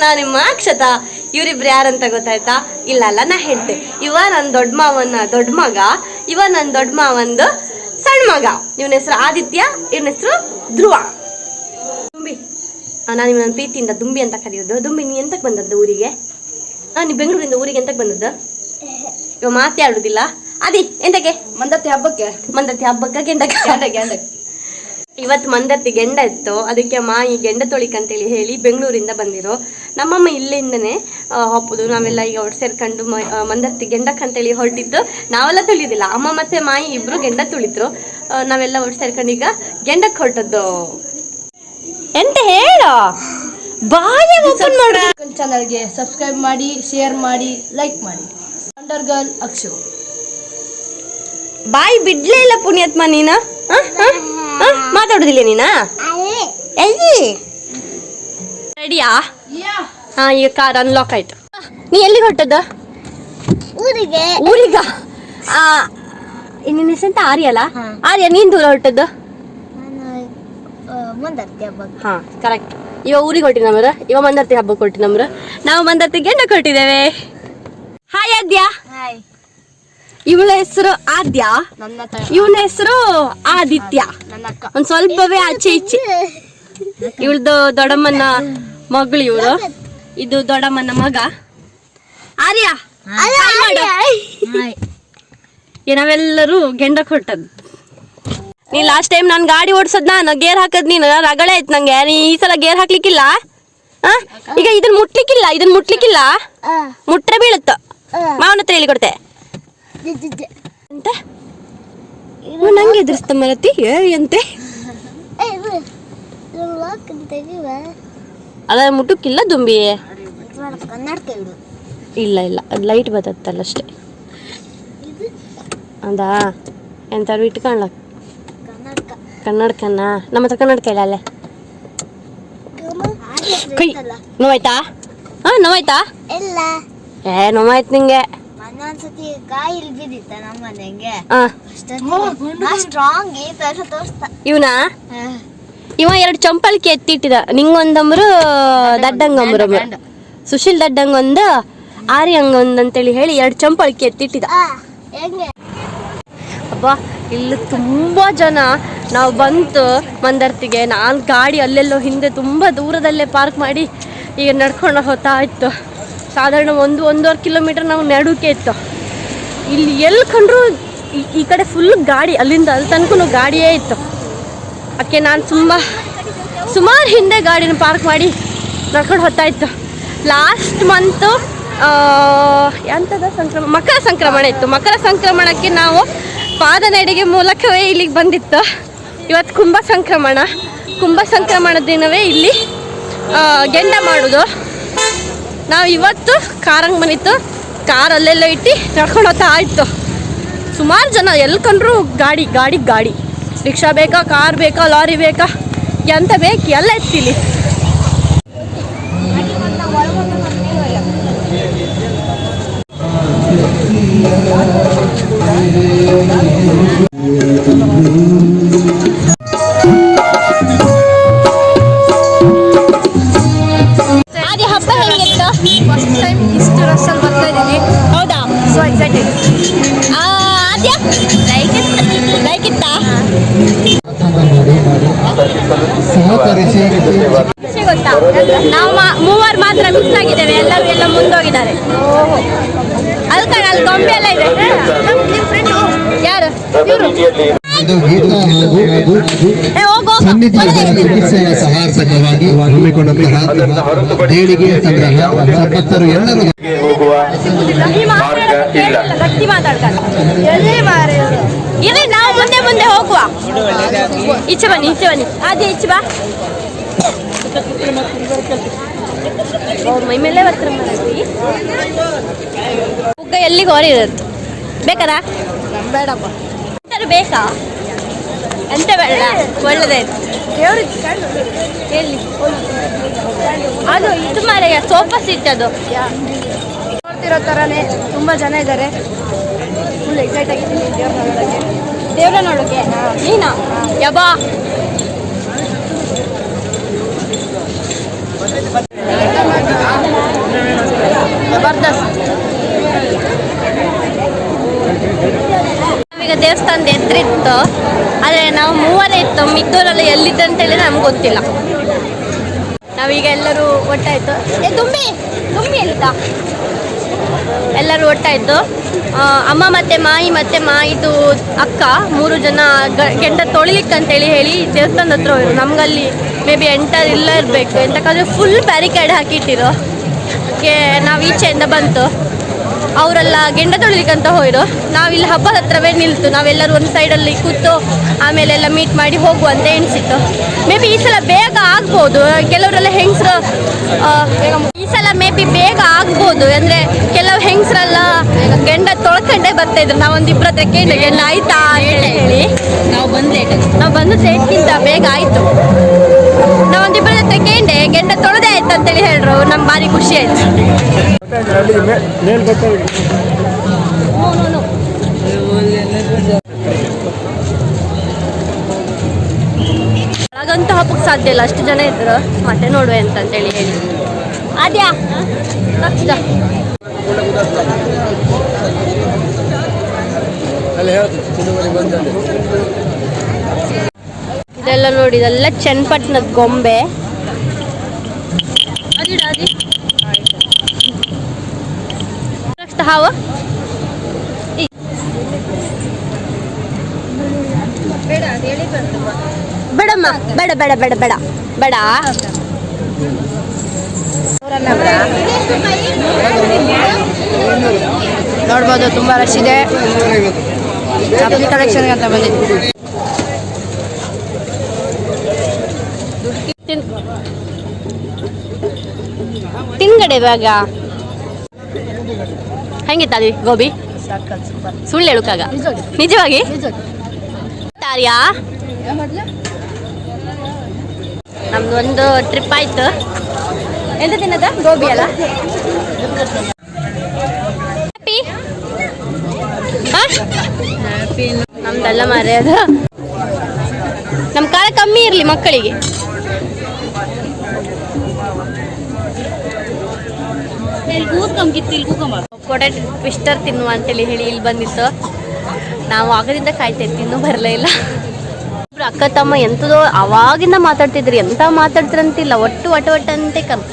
ನಾನು ನಿಮ್ಮ ಅಕ್ಷತ ಇವರಿಬ್ರು ಯಾರಂತ ಗೊತ್ತಾಯ್ತಾ? ಇಲ್ಲ ಅಲ್ಲ ನಾ ಹೇಳ್ತೆ. ಇವ ನನ್ನ ದೊಡ್ಡ ಮಾವನ ದೊಡ್ಡ ಮಗ ಇವ ನನ್ನ ದೊಡ್ಡ ಮಾವಂದು ಸಣ್ಣ ಮಗ. ಇವನ ಹೆಸರು ಆದಿತ್ಯ ಇವನ ಹೆಸರು ಧ್ರುವ. ದುಂಬಿ. ನಾನು ನಿಮ್ಮ ನನ್ನ ಪ್ರೀತಿಯಿಂದ ದುಂಬಿ ಅಂತ ಕರೆಯೋದು. ದುಂಬಿ ನೀ ಎಂತಕ್ಕೆ ಬಂದದ್ದು ಊರಿಗೆ? ನಾನು ನೀ ಬೆಂಗಳೂರಿಂದ ಊರಿಗೆ ಎಂತಕ್ಕೆ ಬಂದದ್ದು? ಇವ ಮಾತಾಡೋದಿಲ್ಲ ಅದಿ ಎಂತಕ್ಕೆ? ಮಂದತಿ ಹಬ್ಬಕ್ಕೆ. ಮಂದತಿ ಹಬ್ಬಕ್ಕೆ ಎಂತಕ್ಕೆ ಎಂತಕ್ಕೆ ಇವತ್ತು ಮಂದತ್ತಿ ಗೆಂಡ ಇತ್ತು. ಅದಕ್ಕೆ ಅಮ್ಮ ಈ ಗೆಂಡ ತೊಳಿಕಂತೇಳಿ ಹೇಳಿ ಬೆಂಗಳೂರಿಂದ ಬಂದಿರೋ. ನಮ್ಮಮ್ಮ ಇಲ್ಲಿಂದನೇ ಹೋಗ್ಬೋದು ನಾವೆಲ್ಲ ಈಗ ಒಟ್ಟು ಸೇರ್ಕೊಂಡು ಮಂದರ್ತಿ ಗೆಂಡಕ್ಕಂತೇಳಿ ಹೊರಟಿದ್ದು. ನಾವೆಲ್ಲ ತುಳಿದಿಲ್ಲ. ಅಮ್ಮ ಮತ್ತೆ ಮಾಯಿ ಇಬ್ರು ಗೆಂಡ ತುಳಿದ್ರು. ನಾವೆಲ್ಲ ಒಟ್ಟು ಸೇರ್ಕೊಂಡು ಈಗ ಗೆಂಡಕ್ಕೆ ಹೊರಟದ್ದು. ಎಂತ ಹೇಳ? ಬಾಯ ಓಪನ್ ಮಾಡಿ ಚಾನಲ್ಗೆ ಸಬ್ಸ್ಕ್ರೈಬ್ ಮಾಡಿ ಶೇರ್ ಮಾಡಿ ಲೈಕ್ ಮಾಡಿ. ಅಂಡರ್ ಗರ್ಲ್ ಅಕ್ಷು ಬಾಯಿ ಬಿಡ್ಲೇ ಇಲ್ಲ ಪುಣ್ಯಾತ್ಮ ನೀನ? ಮಾತಾಡುದಿಲ್ಲ ನೀನಾ? ಎಲ್ಲಿ? ರೆಡಿಯಾ? ಹಾ ಈಗ ಕಾರ್ ಅನ್ಲಾಕ್ ಆಯ್ತು. ನೀ ಎಲ್ಲಿಗೆ ಹೊಟ್ಟದ ಊರಿಗೆ. ಊರಿಗ? ಆ ನಿನ್ನ ಹೆಸಂತ ಆರ್ಯಲ್ಲ ಆರ್ಯ ನೀನ್ ದೂರ ಹೊಟ್ಟದ್ದು ನಾನು ಮುಂದರ್ತಿ ಹಬ್ಬಕ್ಕೆ. ಹಾ ಕರೆಕ್ಟ್ ಇವ ಊರಿಗೆ ಹೊಟ್ಟಿ ನಮ್ರ? ಇವ ಮಂದರ್ತಿ ಹಬ್ಬಕ್ಕೆ ಹೊಟ್ಟಿ ನಮ್ರ? ನಾವು ಮಂದರ್ತಿ ಗೆಂಡ ಕೊಟ್ಟಿದ್ದೇವೆ. ಹಾಯ್ ಅದ್ಯಾ ಹಾಯ್ ಇವಳ ಹೆಸರು ಆದ್ಯ. ನನ್ನ ತ- ಇವನ ಹೆಸರು ಆದಿತ್ಯ. ನನ್ನ ಅಕ್ಕ. ಒಂದ್ ಸ್ವಲ್ಪವೇ ಆಚೆ ಈಚೆ. ಇವಳ್ದು ದೊಡ್ಡಮ್ಮನ ಮಗಳು ಇವಳು. ಇದು ದೊಡ್ಡಮ್ಮನ ಮಗ. ಆರ್ಯ ಹಾಯ್ ಮಾಡು. ಈ ನಾವೆಲ್ಲರೂ ಗೆಂಡ ಕೊಟ್ಟದ್ ನೀ ಲಾಸ್ಟ್ ಟೈಮ್ ನಾನು ಗಾಡಿ ಓಡಿಸೋದ್ ನಾನು ಗೇರ್ ಹಾಕದ್ ನೀನು ರಗಳೆ ಆಯ್ತು ನಂಗೆ. ನೀ ಈ ಸಲ ಗೇರ್ ಹಾಕ್ಲಿಕ್ಕಿಲ್ಲ? ಆ? ಈಗ ಇದನ್ನ ಮುಟ್ಲಿಕ್ಕಿಲ್ಲ ಇದನ್ನ ಮುಟ್ಲಿಕ್ಕಿಲ್ಲ? ಮುಟ್ರೆ ಬೀಳುತ್ತ. ಮಾವನ ಹತ್ರ ಹೇಳಿ ಕೊಡ್ತೆ ಅಂತ? ನಂಗೆ ಎದುರಿಸ್ತ ಮರತಿ? ಎಂತೆ? ಅದ ಮುಟ್ಟಕ್ಕಿಲ್ಲ ದುಂಬಿ? ಇಲ್ಲ ಇಲ್ಲ. ಅದು ಲೈಟ್ ಬತ್ತಲ್ಲ ಅಷ್ಟೇ. ಅದಾ? ಎಂತಾರು ಇಟ್ಕೊಳ್ಳ ಕನ್ನಡಕ. ಕನ್ನಡಕನ್ನ ನಮ್ಮ ಹತ್ರ ಕನ್ನಡಕ ಇಲ್ಲ ಅಲ್ಲೇ. ಕೈ ನೋವಾಯ್ತಾ? ಹಾ ನೋವಾಯ್ತಾ? ಇಲ್ಲ ಏ ನೋವಾಯ್ತು ನಿಂಗೆ. ಒಂದ್ಸತಿ ಇಲ್ಲಿ ಬಿದ್ದಿತ್ತ ನಮ್ಮ ಮನೆಗೆ. ಹಾ ಸ್ಟ್ರಾಂಗ್ ಈ ತರ ತೋರಿಸ್ತಾ. ಇವನಾ? ಇವ ಎರಡು ಚಂಪಲ್ಕಿ ಎತ್ತಿಟ್ಟಿದ. ನಿಂಗೊಂದಮ್ರು ದಡ್ಡಂಗಮ್ರು ಸುಶೀಲ್ ದಡ್ಡಂಗೊಂದು ಆರಿ ಆರ್ಯಂಗ್ ಒಂದು ಅಂತೇಳಿ ಹೇಳಿ ಎರಡು ಚಂಪಲ್ಕಿ ಎತ್ತಿಟ್ಟಿದ. ಅಬ್ಬ ಇಲ್ಲಿ ತುಂಬಾ ಜನ. ನಾವು ಬಂತು ಮಂದರ್ತಿಗೆ. ನಾಲ್ಕು ಗಾಡಿ ಅಲ್ಲೆಲ್ಲೋ ಹಿಂದೆ ತುಂಬಾ ದೂರದಲ್ಲೇ ಪಾರ್ಕ್ ಮಾಡಿ ಈಗ ನಡ್ಕೊಂಡು ಹೋಗ್ತಾ ಇತ್ತು. ಸಾಧಾರಣ ಒಂದು, ಒಂದೂವರೆ ಕಿಲೋಮೀಟರ್ ನಾವು ನಡುಕೆ ಇತ್ತು. ಇಲ್ಲಿ ಎಲ್ಲಿ ಕಂಡ್ರು ಈ- ಕಡೆ ಫುಲ್ ಗಾಡಿ, ಅಲ್ಲಿಂದ ಅಲ್ಲಿ ತನಕ ಗಾಡಿಯೇ ಇತ್ತು. ಅದಕ್ಕೆ ನಾನು ತುಂಬ ಸುಮಾರು ಹಿಂದೆ ಗಾಡಿನ ಪಾರ್ಕ್ ಮಾಡಿ ನಡ್ಕೊಂಡು ಹೋಗ್ತಾ ಇತ್ತು. ಲಾಸ್ಟ್ ಮಂತು ಎಂಥದ ಸಂಕ್ರಮ, ಮಕರ ಸಂಕ್ರಮಣ ಇತ್ತು. ಮಕರ ಸಂಕ್ರಮಣಕ್ಕೆ ನಾವು ಪಾದನಡಿಗೆ ಮೂಲಕವೇ ಇಲ್ಲಿಗೆ ಬಂದಿತ್ತು. ಇವತ್ತು ಕುಂಭ ಸಂಕ್ರಮಣ. ಕುಂಭ ಸಂಕ್ರಮಣ ದಿನವೇ ಇಲ್ಲಿ ಗೆಂಡ ಮಾಡೋದು. ನಾವು ಇವತ್ತು ಕಾರಂಗ್ ಮನಿತ್ತು, ಕಾರ್ ಅಲ್ಲೆಲ್ಲ ಇಟ್ಟು ನಡ್ಕೊಂಡು ಹೋಗ್ತಾ ಸುಮಾರು ಜನ ಎಲ್ಲಿ ಕಂಡ್ರು ಗಾಡಿ ಗಾಡಿ ಗಾಡಿ. ರಿಕ್ಷಾ ಬೇಕಾ, ಕಾರ್ ಬೇಕಾ, ಲಾರಿ ಬೇಕಾ, ಎಂತ ಬೇಕು ಎಲ್ಲ ಎತ್ತಿಲಿ ಗೊತ್ತಾ ನಾವು ಮೂವರು ಮಾತ್ರ ಮಿಕ್ಸ್ ಆಗಿದ್ದೇವೆ. ಎಲ್ಲರೂ ಎಲ್ಲ ಮುಂದೋಗಿದ್ದಾರೆ. ಅಲ್ಲಿ ಕಣ ಅಲ್ಲಿ ಗೊಂಬೆ ಎಲ್ಲ ಇದೆ. ಯಾರು? ಚಿಕಿತ್ಸೆಯ ಸಹಾರ್ಥಕವಾಗಿ ಹಮ್ಮಿಕೊಂಡಂತಹ ದೇಣಿಗೆ ಸಂಗ್ರಹ ಸಂಪತ್ತರು ಎಲ್ಲರೂ ಹೋಗುವ ಈ ಮಾತಾಡೋದು ಹೋಗುವ. ಈಚೆ ಬನ್ನಿ ಈಚೆ ಬನ್ನಿ. ಅದೇ ಈಚೆ ಬಾ. ಮೈ ಮೇಲೆ ಮಾಡಿ ಪುಗ್ಗ ಎಲ್ಲಿಗೆ ಹೊರಿರುತ್ತೆ ಬೇಕಾರಾ? ಬೇಡಪ್ಪ ಎಂತಾರು ಬೇಕಾ? ಎಂತ ಬೇಡ ಒಳ್ಳೆದಾಯ್ತು ಎಲ್ಲಿ ಅದು ಇದು ಮಾರೆಯ ಸೋಫಾ ಸೀಟ್ ಅದು. ನೋಡ್ತಿರೋ ಥರನೇ ತುಂಬ ಜನ ಇದ್ದಾರೆ. ಫುಲ್ ಎಕ್ಸೈಟ್ ಆಗಿದ್ದೀನಿ ನೋಡೋಕ್ಕೆ ದೇವ್ರ ನೋಡೋಕೆ ನೀನಾ? ಯಬಾ. ಈಗ ನಾವೀಗ ದೇವಸ್ಥಾನದ ಇತ್ತು ಆದರೆ ನಾವು ಮೂವರೇ ಇತ್ತು. ಮಿಕ್ಕೋರೆಲ್ಲ ಎಲ್ಲಿದ್ದ ಅಂತ ಹೇಳಿ ನಮ್ಗೆ ಗೊತ್ತಿಲ್ಲ. ನಾವೀಗ ಎಲ್ಲರೂ ಒಟ್ಟಾಯ್ತು. ಏ ತುಂಬಿ ತುಂಬಿ ಎಲ್ಲಿದ್ದ? ಎಲ್ಲರೂ ಓಡ್ತಾ ಇದ್ದು ಅಮ್ಮ ಮತ್ತೆ ಮಾಯಿ ಮತ್ತೆ ಮಾಯಿದು ಅಕ್ಕ ಮೂರು ಜನ ಗೆಂಡ ತೊಳಿಲಿಕ್ಕೆ ಅಂತೇಳಿ ಹೇಳಿ ದೇವಸ್ಥಾನದ ಹತ್ರ ನಮಗಲ್ಲಿ ಮೇ ಬಿ ಎಂಟರ್ ಇಲ್ಲ ಇರಬೇಕು. ಎಂತಕ್ಕಂದ್ರೆ ಫುಲ್ ಬ್ಯಾರಿಕೇಡ್ ಹಾಕಿಟ್ಟಿರೋ. ಓಕೆ ನಾವು ಈಚೆಯಿಂದ ಬಂತು. ಅವರೆಲ್ಲ ಗೆಂಡ ತೊಳಿಲಿಕ್ಕಂತ ಹೋಯ್ರು ನಾವಿಲ್ಲಿ ಹಬ್ಬದ ಹತ್ರವೇ ನಿಲ್ತು. ನಾವೆಲ್ಲರೂ ಒಂದು ಸೈಡಲ್ಲಿ ಕೂತು ಆಮೇಲೆ ಎಲ್ಲ ಮೀಟ್ ಮಾಡಿ ಹೋಗುವ ಅಂತ ಎಣಿಸಿತ್ತು. ಮೇ ಬಿ ಈ ಸಲ ಬೇಗ ಆಗ್ಬೋದು. ಕೆಲವರೆಲ್ಲ ಹೆಂಗಸರು ಈ ಸಲ ಮೇ ಬಿ ಬೇಗ ಆಗ್ಬೋದು. ಅಂದರೆ ಕೆಲವು ಹೆಂಗಸರೆಲ್ಲ ಗೆಂಡ ತೊಳ್ಕೊಂಡೇ ಬರ್ತಾ ಇದ್ರು. ನಾವೊಂದು ಇಬ್ಬರ ಹತ್ರ ಕೇಳಿ ಗೆಂಡ ಆಯ್ತಾ? ಅಂತ ಹೇಳಿ. ನಾವು ಬಂದು ನಾವು ಬಂದು ಸೇಟ್ಗಿಂತ ಬೇಗ ಆಯಿತು. ನಾವೊಂದಿಬ್ಬರ ಹತ್ರ ಕೇಂಡೆ ಗೆಂಡ ತೊಳೆದೇ ಆಯ್ತು ಅಂತೇಳಿ ಹೇಳ್ರು. ನಮ್ಗೆ ಭಾರಿ ಖುಷಿ ಆಯ್ತು. ಒಳಗಂತೂ ಹಬ್ಬಕ್ಕೆ ಸಾಧ್ಯ ಇಲ್ಲ. ಅಷ್ಟು ಜನ ಇದ್ರು. ಮತ್ತೆ ನೋಡುವೆ ಅಂತ ಅಂತೇಳಿ ಹೇಳಿ ಅದ್ಯಾ ಇದೆಲ್ಲ ನೋಡಿ ಇದೆಲ್ಲ ಚನ್ನಪಟ್ಟಣದ ಗೊಂಬೆ ಅದಿಡ ಅದಿ ರಕ್ತ ಹಾವು. ಬೇಡಮ್ಮ ಬೇಡ ಬೇಡ ಬೇಡ ಬೇಡ ಬೇಡ. ನೋಡ್ಬೋದು ತುಂಬಾ ರಶ್ ಇದೆ. ಕಲೆಕ್ಷನ್ ಕಲೆಕ್ಷನ್ಗೆ ಅಂತ ಬಂದಿದ್ದೀವಿ ತಿನ್ ತಿನ್ಗಡೆ ಬೇಗ ಹೆಂಗಿತ್ತ ಅದು ಗೋಬಿ? ಸುಳ್ಳು ಹೇಳುಕಾಗ ನಿಜವಾಗಿ. ತಾರ್ಯಾ? ನಮ್ದು ಒಂದು ಟ್ರಿಪ್ ಆಯ್ತು. ಎಂತ ತಿನ್ನದ? ಗೋಬಿ ಅಲ್ಲ? ನಮ್ದಲ್ಲ ಮಾರೇ ಅದು. ನಮ್ಮ ಕಾಲ ಕಮ್ಮಿ ಇರಲಿ ಮಕ್ಕಳಿಗೆ. ಪೊಟ್ಯಾಟೊ ಟ್ವಿಸ್ಟರ್ ತಿನ್ನುವ ಅಂತೇಳಿ ಹೇಳಿ ಇಲ್ಲಿ ಬಂದಿತ್ತು. ನಾವು ಆಗದಿಂದ ಕಾಯ್ತಾ ಇತ್ತು ಇನ್ನೂ ಬರಲೇ ಇಲ್ಲ. ಅಕ್ಕ ತಮ್ಮ ಎಂಥದೋ ಅವಾಗಿಂದ ಮಾತಾಡ್ತಿದ್ರಿ, ಎಂತ ಮಾತಾಡ್ತಿರಂತಿಲ್ಲ, ಒಟ್ಟು ಒಟ ಒಟ್ಟ ಅಂತೆ ಕಮ್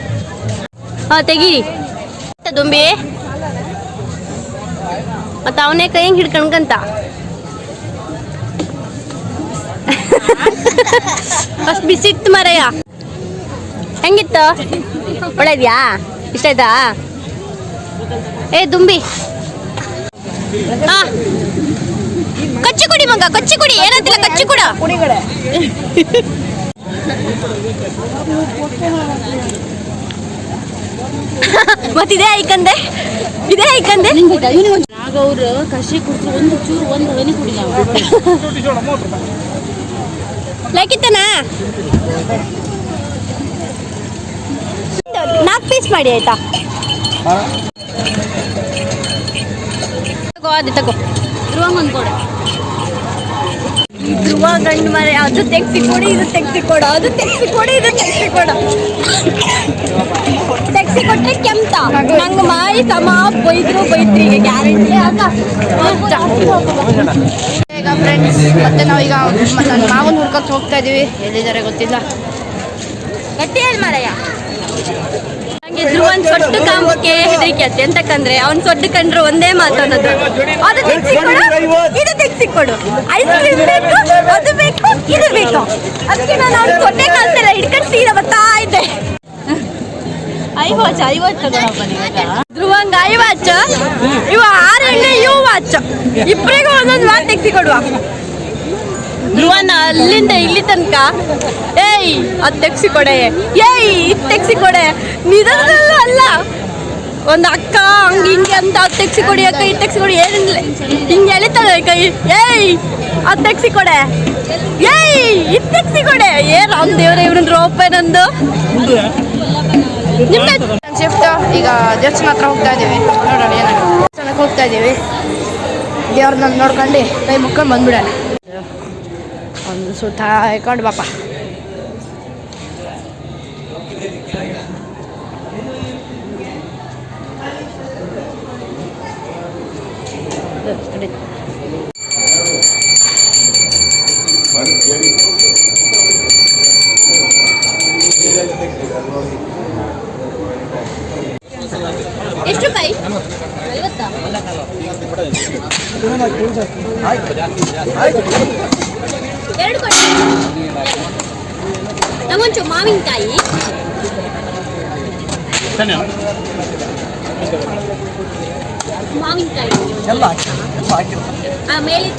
ಹಾ ತೆಗಿ ದುಂಬಿ? ಮತ್ತು ಅವನೇ ಕೈ ಹೆಂಗ್ ಹಿಡ್ಕಣ್ಕಂತ ಫಸ್ಟ್ ಬಿಸಿ ಇತ್ತು ಮರಯ್ಯ ಹೆಂಗಿತ್ತು? ಒಳ್ಳೇದ್ಯಾ? ಇಷ್ಟ ಆಯ್ತಾ? ಏ ದುಂಬಿ. ಕಚ್ಚಿ ಕುಡಿ ಮಗ ಕಚ್ಚಿ ಕುಡಿ. ಏನಂತಿಲ್ಲ ಕಚ್ಚಿ ಕುಡ. ಮತ್ತಿದೆ ಐಕಂದೆ? ಇದೇ ಐಕಂದೆ? ಆಗ ಅವರು ಕಷಿ ಕುಡಿದ್ರು ಒಂದು ಚೂರು ಒಂದು ಹನಿ ಕುಡಿಲ್ಲ ಲೇಕಿತ್ತನಾ? ನಾಲ್ಕು ಪೀಸ್ ಮಾಡಿ ಆಯ್ತಾ? ತಗೋ ಅದು ತಗೋ. ಧ್ರುವಂಗ್ ಕೊಡು. ಧ್ರುವ ಗಂಡು ಮರೆ ಅದು ತೆಗ್ಸಿ ಕೊಡಿ ಇದು ತೆಗ್ಸಿ ಕೊಡು ಅದು ತೆಗ್ಸಿ ಕೊಡಿ ಇದು ತೆಗ್ಸಿ ಕೊಡು. ತೆಗ್ಸಿ ಕೊಟ್ಟರೆ ಕೆಮ್ತ ನಂಗೆ ಮಾರಿ ಸಮ ಬೈದ್ರು ಬೈದ್ರಿ ಈಗ ಗ್ಯಾರಂಟಿ ಅಕ್ಕ ಈಗ ಫ್ರೆಂಡ್ಸ್ ಮತ್ತೆ ನಾವೀಗ ನನ್ನ ಮಾವನ ಹುಡ್ಕಕ್ಕೆ ಹೋಗ್ತಾ ಇದೀವಿ. ಎಲ್ಲಿದ್ದಾರೆ ಗೊತ್ತಿಲ್ಲ. ಗಟ್ಟಿ ಹೇಳಿ ಮಾರಯ್ಯ ನಂಗೆ ಧ್ರುವನ್ ಸೊಟ್ಟು ಕಾಂಬಕ್ಕೆ ಹೆದರಿಕೆ ಆಯ್ತು ಎಂತಕ್ಕಂದ್ರೆ ಅವ್ನ್ ಸೊಟ್ಟು ಕಂಡ್ರೆ ಒಂದೇ ಮಾತು ಅನ್ನೋದು. ಅದು ತೆಗ್ಸಿಕೊಡು. ಇದು ತೆಗ್ಸಿಕೊಡು. ಐಸ್ ಕ್ರೀಮ್ ಬೇಕು ಅದು ಬೇಕು ಇದು ಬೇಕು. ಅದಕ್ಕೆ ನಾನು ಅವ್ನ ಸೊಟ್ಟೆ ಕಾಲ್ತೆಲ್ಲ ಹಿಡ್ಕೊಂಡು ಸೀರೆ ಬರ್ತಾ ಇದ್ದೆ. ಐವತ್ತು ಐವತ್ತು ಧ್ರುವಂಗ ಐ ವಾಚ್ ಇವ ಆರ್ ಎಣ್ಣೆ ಯು ವಾಚ್. ಇಬ್ಬರಿಗೂ ಒಂದೊಂದು ವಾಚ್ ತೆಗ್ಸಿಕೊಡುವ. ಧ್ರುವನ ಅಲ್ಲಿಂದ ಇಲ್ಲಿ ತನಕ. ಏಯ್ ಅದು ತೆಗ್ಸಿಕೊಡೆ ಏಯ್ ಇದ್ ತೆಗ್ಸಿ ಕೊಡೆ. ನಿಧಾನದಲ್ಲ ಅಲ್ಲ. ಒಂದು ಅಕ್ಕ ಹಂಗೆ ಹಿಂಗೆ ಅಂತ ಅದು ತೆಗ್ಸಿಕೊಡಿ ಅಕ್ಕ ಹಿಟ್ಟು ತೆಗ್ಸಿ ಕೊಡಿ. ಏನಿಲ್ಲ ಹಿಂಗೆ ಎಳಿತಾಳೆ ಕೈ ಏಯ್ ಅದು ತೆಗ್ಸಿಕೊಡೆ ಏಯ್ ಇದು ತೆಗ್ಸಿಕೊಡೆ ಏ ರಾಮ್ ದೇವ್ರ ಇವ್ರನ್ನ ರೋಪ ನಂದು ನಿಮ್ಮ ಶಿಫ್ಟ್ ಈಗ ದೇವಸ್ಥಾನ ಹತ್ರ ಹೋಗ್ತಾ ಇದೀವಿ ನೋಡೋಣ ಏನಾಗುತ್ತೆ. ದೇವಸ್ಥಾನಕ್ಕೆ ಹೋಗ್ತಾ ಇದೀವಿ ದೇವ್ರನ್ನ ನೋಡ್ಕೊಂಡು ಕೈ ಮುಕ್ಕೊಂಡು ಬಂದ್ಬಿಡೋಣ. सुद्धा आहे कड बापा इकडे ನಮಗೊಂಚೂರು ಮಾವಿನಕಾಯಿ ಮಾವಿನಕಾಯಿ ಆ ಮೇಲೆ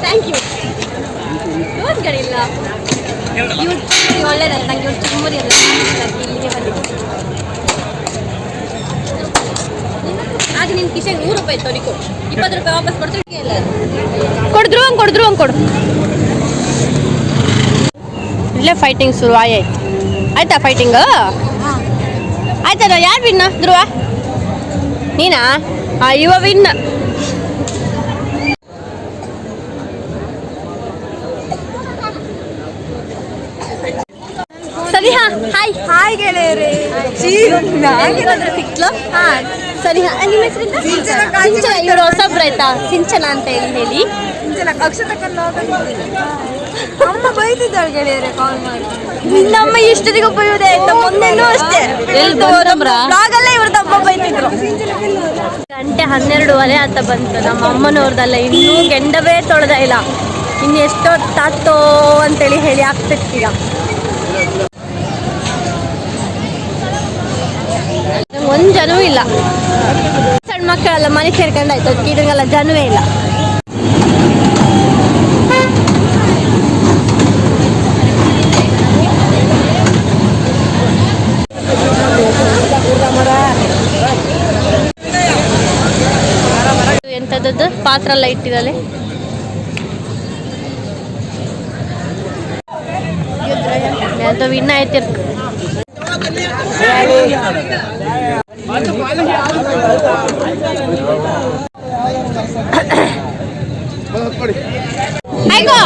ಥ್ಯಾಂಕ್ ಯು ಇವತ್ತು ಕಡೆ ಇಲ್ಲ ಇವ್ರು ಚುಮ್ಮರಿ ಒಳ್ಳೇದಲ್ಲ ನಂಗೆ ಇವ್ರು ಚುಮ್ಮರಿ ಅಲ್ಲ ನಂಗೆ ಇಲ್ಲಿಗೆ ಬಂದಿದ್ದು ಆಗ ಕಿಶೆಗೆ ನೂರು ರೂಪಾಯಿ ತೊರಿಕೊ ಇಪ್ಪತ್ತು ರೂಪಾಯಿ ವಾಪಸ್ ಕೊಡ್ತೀನಿ ಇಲ್ಲ ಕೊಡಿದ್ರು ಹಂಗೆ ಕೊಡಿದ್ರು ಹಂಗೆ ಕೊಡು. ಇಲ್ಲೇ ಫೈಟಿಂಗ್ ಶುರು ಆಯ್ತು ಆಯ್ತಾ ಫೈಟಿಂಗ್ ಆಯ್ತದ ಯಾರು ವಿನ್ನ ಧ್ರುವ? ನೀನಾ? ಆ ಯುವ ವಿನ್ನ ಸರಿ ಹಾ ಹಾಯ್ ಹಾಯ್ ಗೆಳೆಯರೇ ಸಿಕ್ಲ ಹಾ. ಸರಿ ಹಾ ನಿಮ್ಮ ಹೆಸರಿಂದ ಸಿಂಚನ ಇವರು ಹೊಸಬ್ರು ಆಯ್ತಾ ಸಿಂಚನ ಅಂತ ಹೇಳಿ ಹೇಳಿ. ಅಮ್ಮ ಬೈತಿದ್ದಾಳೆ ಗೆಳೆಯರೆ ಕಾಲ್ ಮಾಡಿ. ನಮ್ಮ ಇಷ್ಟದಿಗೆ ಉಪಯೋಗ ಆಯ್ತಾ? ಮೊನ್ನೆನೂ ಅಷ್ಟೇ. ಬ್ಲಾಗಲ್ಲೇ ಇವ್ರದ್ದು ಅಮ್ಮ ಬೈತಿದ್ರು. ಗಂಟೆ ಹನ್ನೆರಡುವರೆ ಅಂತ ಬಂತು. ನಮ್ಮ ಅಮ್ಮನವ್ರದಲ್ಲ ಇನ್ನೂ ಗೆಂಡವೇ ತೊಳೆದ ಇಲ್ಲ ಇನ್ನು ಎಷ್ಟೊತ್ತಾತೋ ಅಂತೇಳಿ ಹೇಳಿ ಆಗ್ತಿರ್ತೀಗ ಒಂದು ಜನವೂ ಇಲ್ಲ. ಸಣ್ಣ ಮಕ್ಕಳೆಲ್ಲ ಮನೆ ಸೇರ್ಕೊಂಡಾಯ್ತು ಅದಕ್ಕೆ ಜನವೇ ಇಲ್ಲ. ಎಂಥದ್ದು ಪಾತ್ರ ಎಲ್ಲ ಇಟ್ಟಿದ್ದಾರೆ ಅದು ವಿನ್ನ ಆಯ್ತಿರ್ಕ. ಆಯ್ಕೋ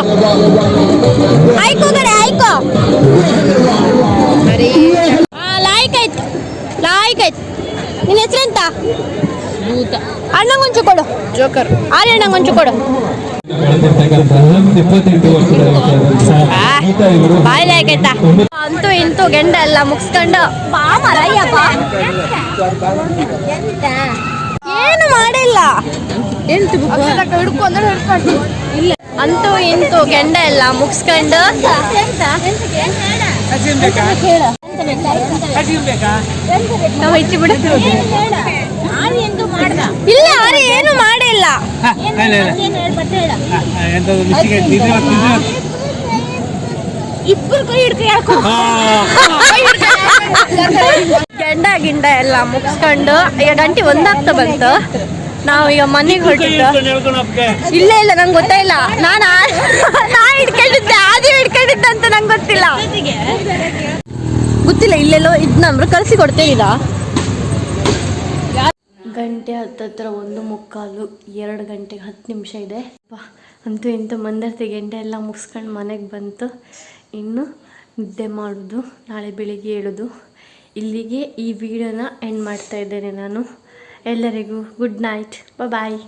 ಆಯ್ಕೋ ಕಡೆ ಆಯ್ಕೋ ಆ, ಲಾಯ್ಕ್ ಆಯ್ತು ಲಾಯ್ಕ್ ಆಯ್ತು ನಿನ್ನ ಹೆಸರೆಂತ ಭೂತ ಅಣ್ಣಂಗೊಂಚು ಕೊಡು ಜೋಕರ್ ಆರ್ಯಣ್ಣಂಗೊಂಚು ಕೊಡು ಅಂತೂ ಇಂತೂ ಗೆಂಡ ಎಲ್ಲ ಮುಗಿಸ್ಕೊಂಡು. ಬಾ ಮರಯ್ಯಪ್ಪ ಏನು ಮಾಡಿಲ್ಲ. ಇಲ್ಲ. ಅಂತೂ ಇಂತೂ ಗೆಂಡ ಎಲ್ಲ ಮುಗಿಸ್ಕೊಂಡು. ನಾವು ಹೆಚ್ಚಿ ಬಿಡು. ಇಲ್ಲ ಆರೆ ಏನು ಮಾಡಿಲ್ಲ. ಇಬ್ಬರು ಕೈ ಹಿಡ್ಕೊ ಗೆಂಡ ಗಿಂಡ ಎಲ್ಲ ಮುಗಿಸ್ಕೊಂಡು ಈಗ ಗಂಟೆ ಒಂದಾಗ್ತಾ ಬಂತು. ನಾವು ಈಗ ಮನೆಗೆ ಹೊರಟಿದ್ದು. ಇಲ್ಲ ಇಲ್ಲ ನಂಗೆ ಗೊತ್ತಾಯಿಲ್ಲ ನಾನು ನಾ ಹಿಡ್ಕೊಂಡಿದ್ದೆ ಆದಿ ಹಿಡ್ಕೊಂಡಿದ್ದೆ ಅಂತ ನಂಗೆ ಗೊತ್ತಿಲ್ಲ. ಗೊತ್ತಿಲ್ಲ ಇಲ್ಲೆಲ್ಲೋ ಇದ್ನಂಬ್ರು ಕಳಿಸಿ ಕೊಡ್ತೇನಿಲ್ಲ ಗಂಟೆ ಹತ್ತತ್ರ ಒಂದು ಮುಕ್ಕಾಲು, ಎರಡು ಗಂಟೆಗೆ ಹತ್ತು ನಿಮಿಷ ಇದೆ. ಅಂತೂ ಇಂಥ ಮಂದರ್ತಿ ಗಂಟೆ ಎಲ್ಲ ಮುಗಿಸ್ಕೊಂಡು ಮನೆಗೆ ಬಂತು. ಇನ್ನು ನಿದ್ದೆ ಮಾಡೋದು, ನಾಳೆ ಬೆಳಿಗ್ಗೆ ಹೇಳೋದು. ಇಲ್ಲಿಗೆ ಈ ವಿಡಿಯೋನ ಎಂಡ್ ಮಾಡ್ತಾ ಇದ್ದೇನೆ ನಾನು. ಎಲ್ಲರಿಗೂ ಗುಡ್ ನೈಟ್ ಬಾಯ್